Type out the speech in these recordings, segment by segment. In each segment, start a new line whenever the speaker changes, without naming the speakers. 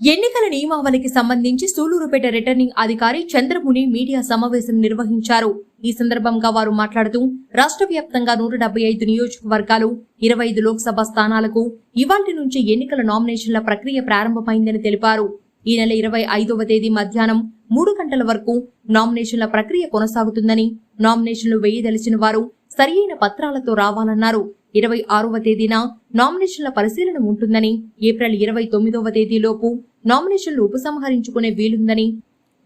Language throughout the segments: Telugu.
ఎన్నికల నియమావళికి సంబంధించి సూలూరుపేట రిటర్నింగ్ అధికారి చంద్రముని మీడియా సమావేశం నిర్వహించారు. ఈ సందర్భంగా వారు మాట్లాడుతూ రాష్ట్ర వ్యాప్తంగా నూట డెబ్బై ఐదు నియోజకవర్గాలు ఇరవై ఐదు లోక్సభ స్థానాలకు ఇవాటి నుంచి ఎన్నికల నామినేషన్ల ప్రక్రియ ప్రారంభమైందని తెలిపారు. ఈ నెల ఇరవై ఐదవ తేదీ మధ్యాహ్నం మూడు గంటల వరకు నామినేషన్ల ప్రక్రియ కొనసాగుతుందని నామినేషన్లు వేయదలిచిన వారు సరియైన పత్రాలతో రావాలన్నారు. ఇరవై ఆరవ తేదీన నామినేషన్ల పరిశీలన ఉంటుందని ఏప్రిల్ ఇరవై తొమ్మిదవ తేదీలోపు నామినేషన్లు ఉపసంహరించుకునే వీలుందని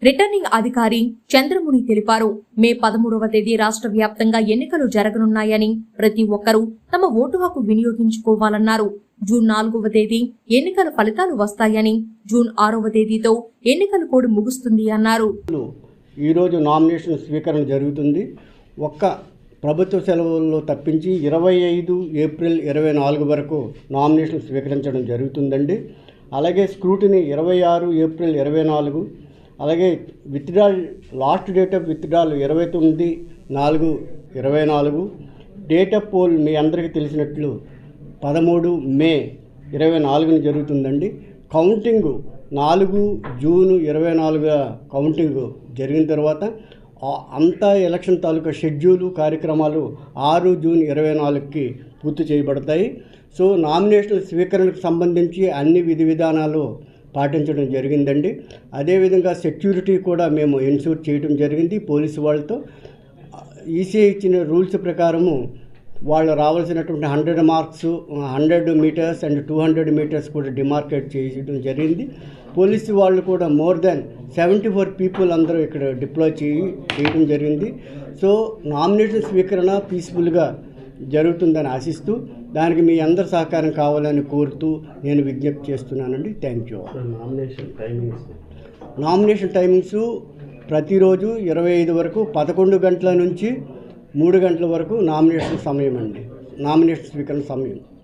రిటర్నింగ్ అధికారి చంద్రముని తెలిపారు. మే పదమూడవ తేదీ రాష్ట్ర వ్యాప్తంగా ఎన్నికలు జరగనున్నాయని ప్రతి ఒక్కరూ తమ ఓటు హక్కు వినియోగించుకోవాలన్నారు. జూన్ నాలుగవ తేదీ ఎన్నికల ఫలితాలు వస్తాయని జూన్ ఆరవ తేదీతో ఎన్నికల కోడ్ ముగుస్తుంది అన్నారు.
ఈరోజు నామినేషన్ స్వీకరణ జరుగుతుంది. ఒక్క ప్రభుత్వ సెలవుల్లో తప్పించి ఇరవై ఐదు ఏప్రిల్ ఇరవై నాలుగు వరకు నామినేషన్ స్వీకరించడం జరుగుతుందండి. అలాగే స్క్రూటినీ ఇరవై ఆరు ఏప్రిల్ ఇరవై నాలుగు అలాగే withdrawal last date of withdrawal ఇరవై తొమ్మిది నాలుగు ఇరవై నాలుగు డేట్ ఆఫ్ పోల్ మీ అందరికీ తెలిసినట్లు పదమూడు మే ఇరవై నాలుగున జరుగుతుందండి. కౌంటింగ్ నాలుగు జూను ఇరవై నాలుగు కౌంటింగ్ జరిగిన తర్వాత అంతా ఎలక్షన్ తాలూకా షెడ్యూలు కార్యక్రమాలు ఆరు జూన్ ఇరవై నాలుగుకి పూర్తి చేయబడతాయి. సో నామినేషన్ల స్వీకరణకు సంబంధించి అన్ని విధి విధానాలు పాటించడం జరిగిందండి. అదేవిధంగా సెక్యూరిటీ కూడా మేము ఇన్సూర్ చేయడం జరిగింది పోలీసు వాళ్ళతో. ఈసీఐ ఇచ్చిన రూల్స్ ప్రకారము వాళ్ళు రావాల్సినటువంటి hundred marks hundred metres and two hundred metres కూడా డిమార్కేట్ చేయడం జరిగింది. పోలీసు వాళ్ళు కూడా more than seventy four people అందరూ ఇక్కడ డిప్లాయ్ చేయి చేయడం జరిగింది. సో నామినేషన్ స్వీకరణ పీస్ఫుల్గా జరుగుతుందని ఆశిస్తూ దానికి మీ అందరి సహకారం కావాలని కోరుతూ నేను విజ్ఞప్తి చేస్తున్నానండి. Thank you
nomination timings?
Nomination timings ప్రతిరోజు ఇరవై ఐదు వరకు పదకొండు గంటల నుంచి మూడు గంటల వరకు నామినేషన్ సమయం అండి నామినేషన్ స్వీకరణ సమయం.